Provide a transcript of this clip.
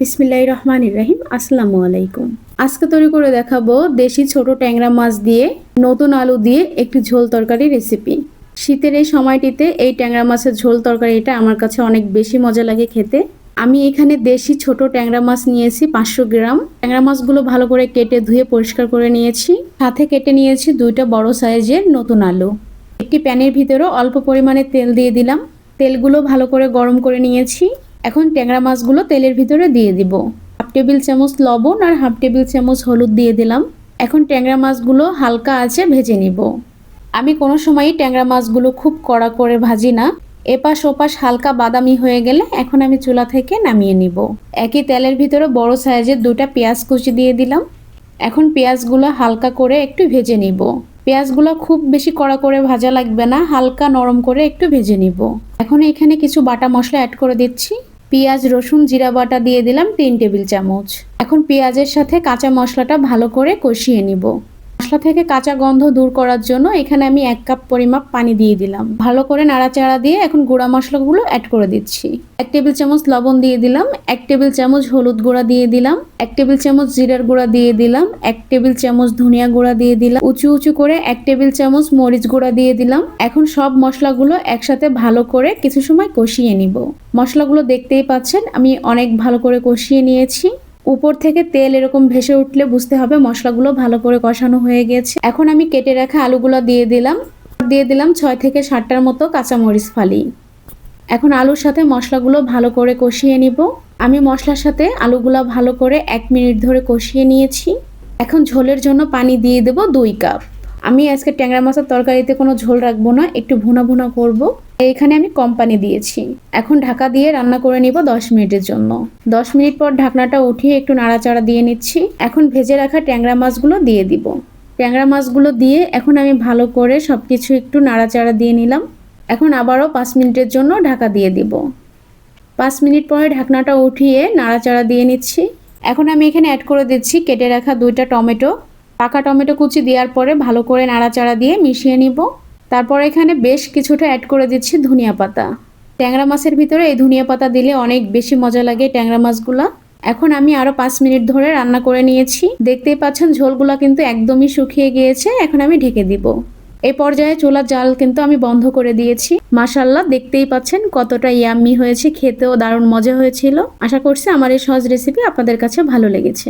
বিসমিল্লাহ রহমান ইব্রাহিম আসসালামু আলাইকুম। আজকে তৈরি করে দেখাবো দেশি ছোট ট্যাংরা মাছ দিয়ে, নতুন আলু দিয়ে একটি ঝোল তরকারি রেসিপি শীতের এই সময়টিতে এই ট্যাংরা মাছের ঝোল তরকারিটা আমার কাছে অনেক বেশি মজা লাগে খেতে। আমি এখানে দেশি ছোট ট্যাংরা মাছ নিয়েছি পাঁচশো গ্রাম। ট্যাংরা মাছগুলো ভালো করে কেটে ধুয়ে পরিষ্কার করে নিয়েছি। সাথে কেটে নিয়েছি দুইটা বড় সাইজের নতুন আলু। একটি প্যানের ভিতরেও অল্প পরিমাণে তেল দিয়ে দিলাম। তেলগুলো ভালো করে গরম করে নিয়েছি। এখন ট্যাংরা মাছগুলো তেলের ভিতরে দিয়ে দিব। হাফ টেবিল চামচ লবণ আর হাফ টেবিল চামচ হলুদ দিয়ে দিলাম। এখন ট্যাংরা মাছগুলো হালকা আছে ভেজে নিব। আমি কোনো সময়ই ট্যাংরা মাছগুলো খুব কড়া করে ভাজি না। এপাশ ওপাশ হালকা বাদামি হয়ে গেলে এখন আমি চুলা থেকে নামিয়ে নিব। একই তেলের ভিতরে বড় সাইজের দুটা পেঁয়াজ কুচি দিয়ে দিলাম। এখন পেঁয়াজগুলো হালকা করে একটু ভেজে নিব। পেঁয়াজগুলো খুব বেশি কড়া করে ভাজা লাগবে না, হালকা নরম করে একটু ভেজে নিব। এখন এখানে কিছু বাটা মশলা অ্যাড করে দিচ্ছি। পেঁয়াজ, রসুন, জিরা বাটা দিয়ে দিলাম তিন টেবিল চামচ। এখন পেঁয়াজের সাথে কাঁচা মশলাটা ভালো করে কষিয়ে নিব। মশলা থেকে কাঁচা গন্ধ দূর করার জন্য এখানে আমি এক কাপ পরিমাপ পানি দিয়ে দিলাম। ভালো করে নাড়াচাড়া দিয়ে এখন গুঁড়া মশলাগুলো অ্যাড করে দিচ্ছি। এক টেবিল চামচ লবণ দিয়ে দিলাম, এক টেবিল চামচ হলুদ গুঁড়া দিয়ে দিলাম, এক টেবিল চামচ জিরার গুঁড়া দিয়ে দিলাম, এক টেবিল চামচ ধনিয়া গুঁড়া দিয়ে দিলাম, উঁচু উঁচু করে এক টেবিল চামচ মরিচ গুঁড়া দিয়ে দিলাম। এখন সব মশলাগুলো একসাথে ভালো করে কিছু সময় কষিয়ে নিব। মশলাগুলো দেখতেই পাচ্ছেন, আমি অনেক ভালো করে কষিয়ে নিয়েছি। উপর থেকে তেল এরকম ভেসে উঠলে বুঝতে হবে মশলাগুলো ভালো করে কষানো হয়ে গেছে। এখন আমি কেটে রাখা আলুগুলো দিয়ে দিলাম। দিয়ে দিলাম ছয় থেকে সাতটার মতো কাঁচামরিচ ফালি। এখন আলুর সাথে মশলাগুলো ভালো করে কষিয়ে নিব। আমি মশলার সাথে আলুগুলো ভালো করে এক মিনিট ধরে কষিয়ে নিয়েছি। এখন ঝোলের জন্য পানি দিয়ে দেব দুই কাপ। আমি আজকে ট্যাংরা মাছের তরকারিতে কোনো ঝোল রাখব না, একটু ভুনা ভুনা করব। এখানে আমি কম পানি দিয়েছি। এখন ঢাকা দিয়ে রান্না করে নিব দশ মিনিটের জন্য। দশ মিনিট পর ঢাকনাটা উঠিয়ে একটু নাড়াচাড়া দিয়ে নিচ্ছি। এখন ভেজে রাখা ট্যাংরা মাছগুলো দিয়ে দিব। ট্যাংরা মাছগুলো দিয়ে এখন আমি ভালো করে সব কিছু একটু নাড়াচাড়া দিয়ে নিলাম। এখন আবারও পাঁচ মিনিটের জন্য ঢাকা দিয়ে দিব। পাঁচ মিনিট পরে ঢাকনাটা উঠিয়ে নাড়াচাড়া দিয়ে নিচ্ছি। এখন আমি এখানে অ্যাড করে দিচ্ছি কেটে রাখা দুইটা টমেটো। পাকা টমেটো কুচি দেওয়ার পরে ভালো করে নাড়াচাড়া দিয়ে মিশিয়ে নিব। তারপর এখানে বেশ কিছুটা অ্যাড করে দিচ্ছি ধনিয়া পাতা। ট্যাংরা মাছের ভিতরে এই ধনিয়া পাতা দিলে অনেক বেশি মজা লাগে ট্যাংরা মাছগুলা। এখন আমি আরও পাঁচ মিনিট ধরে রান্না করে নিয়েছি। দেখতেই পাচ্ছেন ঝোলগুলো কিন্তু একদমই শুকিয়ে গিয়েছে, এখন আমি ঢেকে দিব। এই পর্যায়ে চুলার জাল কিন্তু আমি বন্ধ করে দিয়েছি। মাসাল্লাহ দেখতেই পাচ্ছেন কতটা ইয়াম্মি হয়েছে, খেতেও দারুণ মজা হয়েছিল। আশা করছি আমার এই সহজ রেসিপি আপনাদের কাছে ভালো লেগেছে।